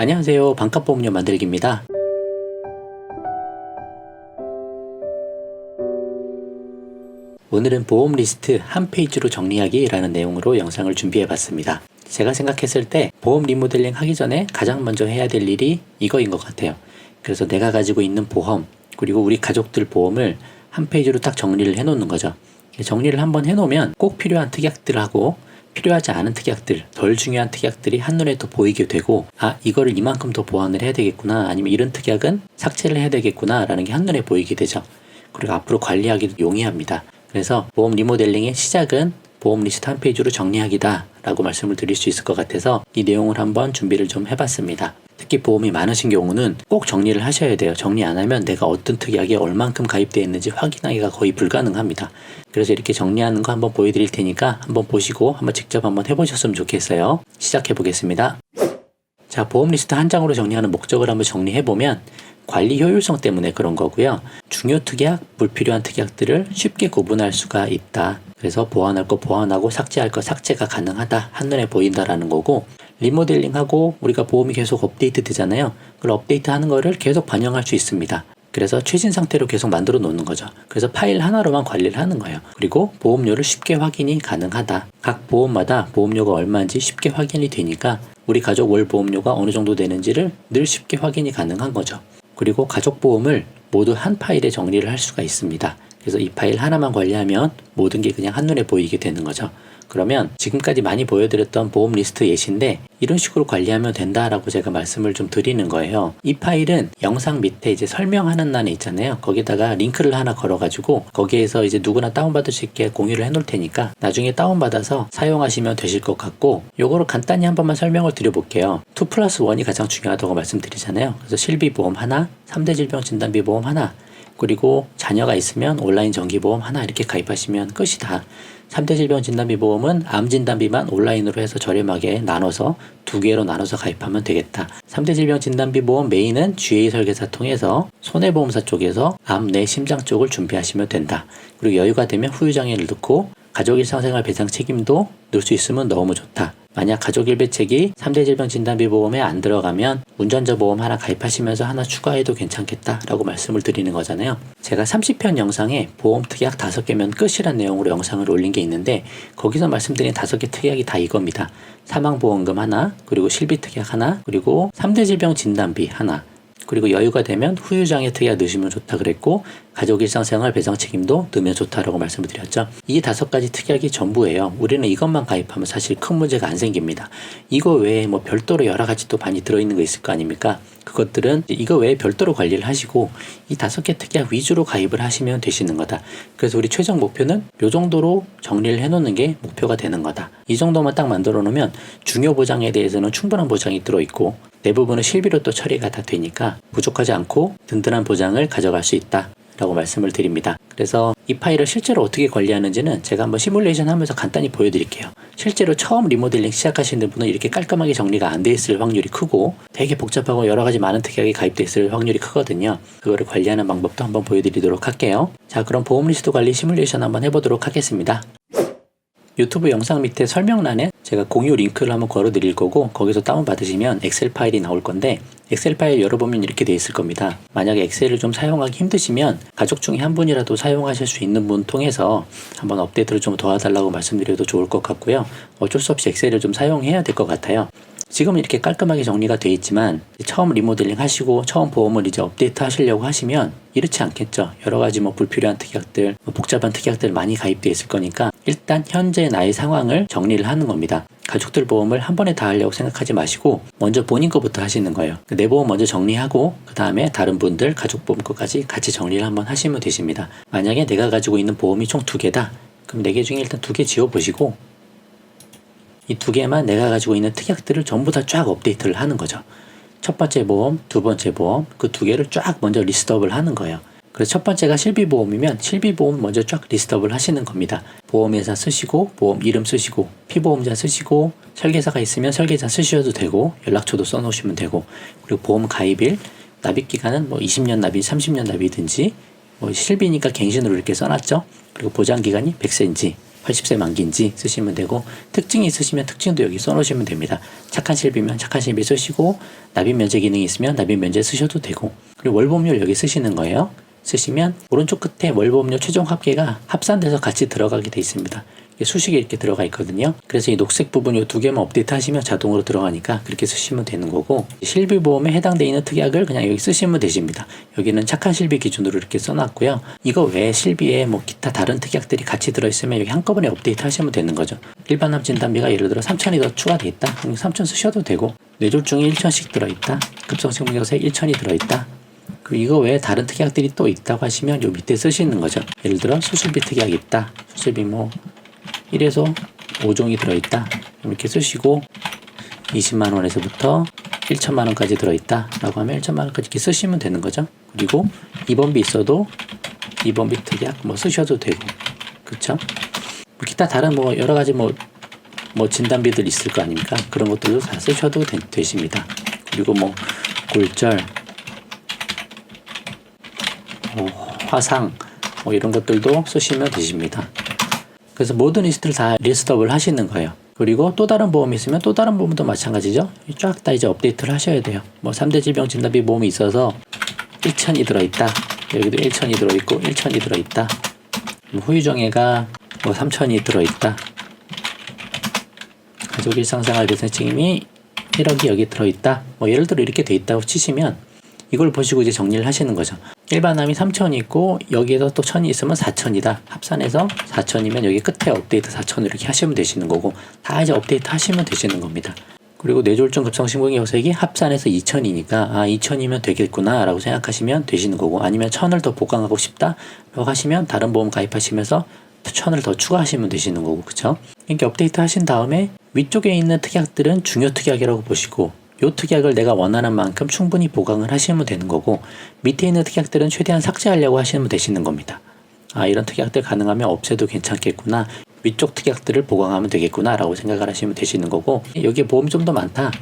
안녕하세요. 반값보험료 만들기입니다. 오늘은 보험 리스트 한 페이지로 정리하기라는 내용으로 영상을 준비해 봤습니다. 제가 생각했을 때 보험 리모델링 하기 전에 가장 먼저 해야 될 일이 이거인 것 같아요. 그래서 내가 가지고 있는 보험, 그리고 우리 가족들 보험을 한 페이지로 딱 정리를 해 놓는 거죠. 정리를 한번 해 놓으면 꼭 필요한 특약들하고 필요하지 않은 특약들, 덜 중요한 특약들이 한눈에 더 보이게 되고, 아, 이거를 이만큼 더 보완을 해야 되겠구나, 아니면 이런 특약은 삭제를 해야 되겠구나, 라는 게 한눈에 보이게 되죠. 그리고 앞으로 관리하기도 용이합니다. 그래서 보험 리모델링의 시작은 보험 리스트 한 페이지로 정리하기다 라고 말씀을 드릴 수 있을 것 같아서 이 내용을 한번 준비를 좀 해봤습니다. 특히 보험이 많으신 경우는 꼭 정리를 하셔야 돼요. 정리 안 하면 내가 어떤 특약에 얼만큼 가입되어 있는지 확인하기가 거의 불가능합니다. 그래서 이렇게 정리하는 거 한번 보여드릴 테니까 한번 보시고 한번 직접 한번 해보셨으면 좋겠어요. 시작해 보겠습니다. 자, 보험 리스트 한 장으로 정리하는 목적을 한번 정리해 보면 관리 효율성 때문에 그런 거고요. 중요 특약, 불필요한 특약들을 쉽게 구분할 수가 있다. 그래서 보완할 거 보완하고 삭제할 거 삭제가 가능하다. 한눈에 보인다라는 거고 리모델링하고 우리가 보험이 계속 업데이트 되잖아요. 그걸 업데이트 하는 거를 계속 반영할 수 있습니다. 그래서 최신 상태로 계속 만들어 놓는 거죠. 그래서 파일 하나로만 관리를 하는 거예요. 그리고 보험료를 쉽게 확인이 가능하다. 각 보험마다 보험료가 얼마인지 쉽게 확인이 되니까 우리 가족 월 보험료가 어느 정도 되는지를 늘 쉽게 확인이 가능한 거죠. 그리고 가족 보험을 모두 한 파일에 정리를 할 수가 있습니다. 그래서 이 파일 하나만 관리하면 모든 게 그냥 한눈에 보이게 되는 거죠. 그러면 지금까지 많이 보여드렸던 보험 리스트 예시인데 이런 식으로 관리하면 된다라고 제가 말씀을 좀 드리는 거예요. 이 파일은 영상 밑에 이제 설명하는欄에 있잖아요. 거기다가 링크를 하나 걸어가지고 거기에서 이제 누구나 다운받을 수 있게 공유를 해놓을 테니까 나중에 다운받아서 사용하시면 되실 것 같고 요거를 간단히 한 번만 설명을 드려볼게요. 2 플러스 1이 가장 중요하다고 말씀드리잖아요. 그래서 실비보험 하나, 3대 질병 진단비 보험 하나, 그리고 자녀가 있으면 온라인 정기보험 하나 이렇게 가입하시면 끝이다. 3대 질병 진단비 보험은 암 진단비만 온라인으로 해서 저렴하게 나눠서 두 개로 나눠서 가입하면 되겠다. 3대 질병 진단비 보험 메인은 GA 설계사 통해서 손해보험사 쪽에서 암 내 심장 쪽을 준비하시면 된다. 그리고 여유가 되면 후유장애를 넣고 가족 일상생활 배상 책임도 넣을 수 있으면 너무 좋다. 만약 가족 일배책이 3대 질병 진단비 보험에 안 들어가면 운전자 보험 하나 가입하시면서 하나 추가해도 괜찮겠다라고 말씀을 드리는 거잖아요. 제가 30편 영상에 보험 특약 5개면 끝이란 내용으로 영상을 올린 게 있는데 거기서 말씀드린 5개 특약이 다 이겁니다. 사망보험금 하나, 그리고 실비 특약 하나, 그리고 3대 질병 진단비 하나, 그리고 여유가 되면 후유장애 특약 넣으시면 좋다 그랬고 가족 일상생활 배상 책임도 넣으면 좋다라고 말씀을 드렸죠. 이 다섯 가지 특약이 전부예요. 우리는 이것만 가입하면 사실 큰 문제가 안 생깁니다. 이거 외에 뭐 별도로 여러 가지 또 많이 들어있는 거 있을 거 아닙니까? 그것들은 이거 외에 별도로 관리를 하시고 이 다섯 개 특약 위주로 가입을 하시면 되시는 거다. 그래서 우리 최종 목표는 요 정도로 정리를 해놓는 게 목표가 되는 거다. 이 정도만 딱 만들어 놓으면 중요 보장에 대해서는 충분한 보장이 들어있고 대부분은 실비로 또 처리가 다 되니까 부족하지 않고 든든한 보장을 가져갈 수 있다. 라고 말씀을 드립니다. 그래서 이 파일을 실제로 어떻게 관리하는지는 제가 한번 시뮬레이션 하면서 간단히 보여드릴게요. 실제로 처음 리모델링 시작하시는 분은 이렇게 깔끔하게 정리가 안 돼 있을 확률이 크고 되게 복잡하고 여러 가지 많은 특약이 가입돼 있을 확률이 크거든요. 그거를 관리하는 방법도 한번 보여드리도록 할게요. 자, 그럼 보험 리스트 관리 시뮬레이션 한번 해보도록 하겠습니다. 유튜브 영상 밑에 설명란에 제가 공유 링크를 한번 걸어 드릴 거고 거기서 다운 받으시면 엑셀 파일이 나올 건데 엑셀 파일 열어보면 이렇게 돼 있을 겁니다. 만약에 엑셀을 좀 사용하기 힘드시면 가족 중에 한 분이라도 사용하실 수 있는 분 통해서 한번 업데이트를 좀 도와달라고 말씀드려도 좋을 것 같고요. 어쩔 수 없이 엑셀을 좀 사용해야 될 것 같아요. 지금은 이렇게 깔끔하게 정리가 되어 있지만 처음 리모델링 하시고 처음 보험을 이제 업데이트 하시려고 하시면 이렇지 않겠죠. 여러 가지 뭐 불필요한 특약들, 뭐 복잡한 특약들 많이 가입되어 있을 거니까 일단 현재 나의 상황을 정리를 하는 겁니다. 가족들 보험을 한 번에 다 하려고 생각하지 마시고 먼저 본인 거부터 하시는 거예요. 내 보험 먼저 정리하고 그 다음에 다른 분들 가족 보험 것까지 같이 정리를 한번 하시면 되십니다. 만약에 내가 가지고 있는 보험이 총 두 개다. 그럼 네 개 중에 일단 두 개 지워 보시고 이 두 개만 내가 가지고 있는 특약들을 전부 다 쫙 업데이트를 하는 거죠. 첫 번째 보험, 두 번째 보험 그 두 개를 쫙 먼저 리스트업을 하는 거예요. 그래서 첫 번째가 실비보험이면 실비보험 먼저 쫙 리스트업을 하시는 겁니다. 보험회사 쓰시고 보험 이름 쓰시고 피보험자 쓰시고 설계사가 있으면 설계사 쓰셔도 되고 연락처도 써놓으시면 되고 그리고 보험 가입일 납입 기간은 뭐 20년 납입, 30년 납이든지 뭐 실비니까 갱신으로 이렇게 써놨죠. 그리고 보장 기간이 100세인지 80세 만기인지 쓰시면 되고 특징이 있으시면 특징도 여기 써놓으시면 됩니다. 착한 실비면 착한 실비 쓰시고 납입 면제 기능이 있으면 납입 면제 쓰셔도 되고 그리고 월보험료 여기 쓰시는 거예요. 쓰시면 오른쪽 끝에 월보험료 최종 합계가 합산돼서 같이 들어가게 돼 있습니다. 수식이 이렇게 들어가 있거든요. 그래서 이 녹색 부분 이 두 개만 업데이트 하시면 자동으로 들어가니까 그렇게 쓰시면 되는 거고 실비 보험에 해당되어 있는 특약을 그냥 여기 쓰시면 되십니다. 여기는 착한 실비 기준으로 이렇게 써놨고요. 이거 외에 실비에 뭐 기타 다른 특약들이 같이 들어있으면 여기 한꺼번에 업데이트 하시면 되는 거죠. 일반암 진단비가 예를 들어 3천이 더 추가돼 있다. 그럼 3천 쓰셔도 되고 뇌졸중이 1천씩 들어있다. 급성식물경사에 1천이 들어있다. 그리고 이거 외에 다른 특약들이 또 있다고 하시면 요 밑에 쓰시는 거죠. 예를 들어 수술비 특약이 있다. 수술비 뭐 1에서 5종이 들어있다. 이렇게 쓰시고 20만 원에서부터 1천만 원까지 들어있다. 라고 하면 1천만 원까지 이렇게 쓰시면 되는 거죠. 그리고 입원비 있어도 입원비 특약 뭐 쓰셔도 되고. 그쵸? 뭐 기타 다른 뭐 여러 가지 뭐, 뭐 진단비들 있을 거 아닙니까? 그런 것들도 다 쓰셔도 되, 되십니다. 그리고 뭐 골절, 뭐 화상, 뭐 이런 것들도 쓰시면 되십니다. 그래서 모든 리스트를 다 리스트업을 하시는 거예요. 그리고 또 다른 보험이 있으면 또 다른 보험도 마찬가지죠. 쫙 다 이제 업데이트를 하셔야 돼요. 뭐 3대 질병 진단비 보험이 있어서 1천이 들어있다. 여기도 1천이 들어있고 1천이 들어있다. 뭐 후유정예가 뭐 3천이 들어있다. 가족 일상생활 대상 책임이 1억이 여기 들어있다. 뭐 예를 들어 이렇게 돼 있다고 치시면 이걸 보시고 이제 정리를 하시는 거죠. 일반암이 3천이 있고 여기에서 또 1000이 있으면 4천이다. 합산해서 4천이면 여기 끝에 업데이트 4천 이렇게 하시면 되시는 거고 다 이제 업데이트 하시면 되시는 겁니다. 그리고 뇌졸중 급성심근의 요색이 합산해서 2천이니까 아 2천이면 되겠구나 라고 생각하시면 되시는 거고 아니면 1000을 더 보강하고 싶다 라고 하시면 다른 보험 가입하시면서 1000을 더 추가하시면 되시는 거고 그쵸? 이렇게 업데이트 하신 다음에 위쪽에 있는 특약들은 중요 특약이라고 보시고 요 특약을 내가 원하는 만큼 충분히 보강을 하시면 되는 거고 밑에 있는 특약들은 최대한 삭제하려고 하시면 되시는 겁니다. 아 이런 특약들 가능하면 없애도 괜찮겠구나. 위쪽 특약들을 보강하면 되겠구나 라고 생각을 하시면 되시는 거고 여기에 보험이 좀더 많다.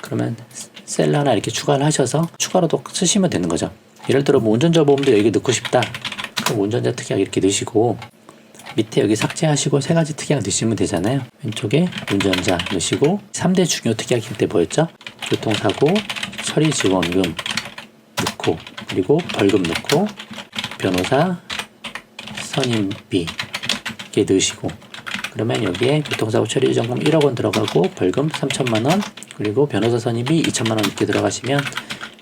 그러면 셀 하나 이렇게 추가를 하셔서 추가로도 쓰시면 되는 거죠. 예를 들어 뭐 운전자 보험도 여기 넣고 싶다. 그럼 운전자 특약 이렇게 넣으시고 밑에 여기 삭제하시고 세 가지 특약 넣으시면 되잖아요. 왼쪽에 운전자 넣으시고 3대 중요 특약일 때 뭐였죠? 교통사고, 처리 지원금 넣고 그리고 벌금 넣고 변호사 선임비 이렇게 넣으시고 그러면 여기에 교통사고 처리 지원금 1억 원 들어가고 벌금 3천만 원 그리고 변호사 선임비 2천만 원 이렇게 들어가시면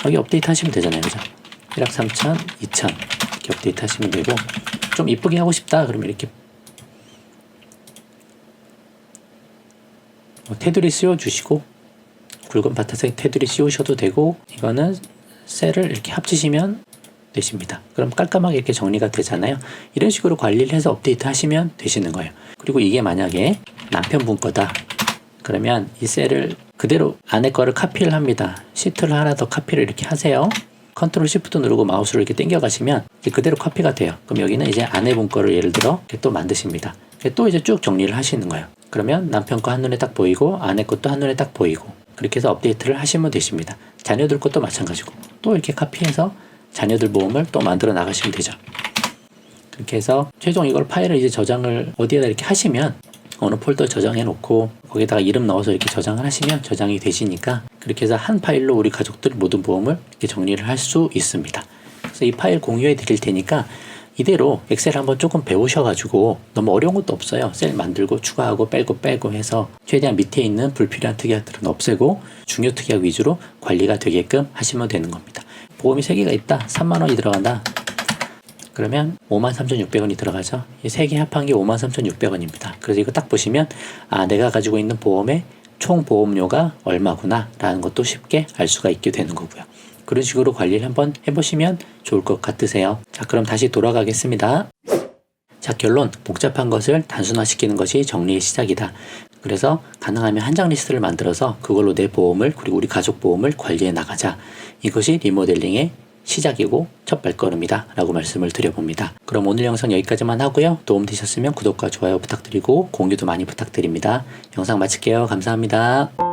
여기 업데이트 하시면 되잖아요. 그죠? 1억 3천, 2천 이렇게 업데이트 하시면 되고 좀 이쁘게 하고 싶다 그러면 이렇게 테두리 씌워주시고 굵은 바타색 테두리 씌우셔도 되고 이거는 셀을 이렇게 합치시면 되십니다. 그럼 깔끔하게 이렇게 정리가 되잖아요. 이런 식으로 관리를 해서 업데이트 하시면 되시는 거예요. 그리고 이게 만약에 남편분 거다. 그러면 이 셀을 그대로 아내 거를 카피를 합니다. 시트를 하나 더 카피를 이렇게 하세요. 컨트롤 시프트 누르고 마우스를 이렇게 당겨 가시면 그대로 카피가 돼요. 그럼 여기는 이제 아내분 거를 예를 들어 이렇게 또 만드십니다. 또 이제 쭉 정리를 하시는 거예요. 그러면 남편 거 한눈에 딱 보이고 아내 것도 한눈에 딱 보이고 그렇게 해서 업데이트를 하시면 되십니다. 자녀들 것도 마찬가지고 또 이렇게 카피해서 자녀들 보험을 또 만들어 나가시면 되죠. 그렇게 해서 최종 이걸 파일을 이제 저장을 어디에다 이렇게 하시면 어느 폴더 저장해 놓고 거기다가 이름 넣어서 이렇게 저장을 하시면 저장이 되시니까 그렇게 해서 한 파일로 우리 가족들 모든 보험을 이렇게 정리를 할 수 있습니다. 그래서 이 파일 공유해 드릴 테니까 이대로 엑셀 한번 조금 배우셔가지고 너무 어려운 것도 없어요. 셀 만들고 추가하고 빼고 빼고 해서 최대한 밑에 있는 불필요한 특약들은 없애고 중요 특약 위주로 관리가 되게끔 하시면 되는 겁니다. 보험이 3개가 있다. 3만 원이 들어간다. 그러면 53,600원이 들어가죠. 이세개 합한 게 53,600원입니다. 그래서 이거 딱 보시면 아 내가 가지고 있는 보험의 총 보험료가 얼마구나 라는 것도 쉽게 알 수가 있게 되는 거고요. 그런 식으로 관리를 한번 해보시면 좋을 것 같으세요. 자, 그럼 다시 돌아가겠습니다. 자, 결론. 복잡한 것을 단순화시키는 것이 정리의 시작이다. 그래서 가능하면 한 장 리스트를 만들어서 그걸로 내 보험을 그리고 우리 가족 보험을 관리해 나가자. 이것이 리모델링의 시작이고 첫 발걸음이다 라고 말씀을 드려봅니다. 그럼 오늘 영상 여기까지만 하고요. 도움 되셨으면 구독과 좋아요 부탁드리고 공유도 많이 부탁드립니다. 영상 마칠게요. 감사합니다.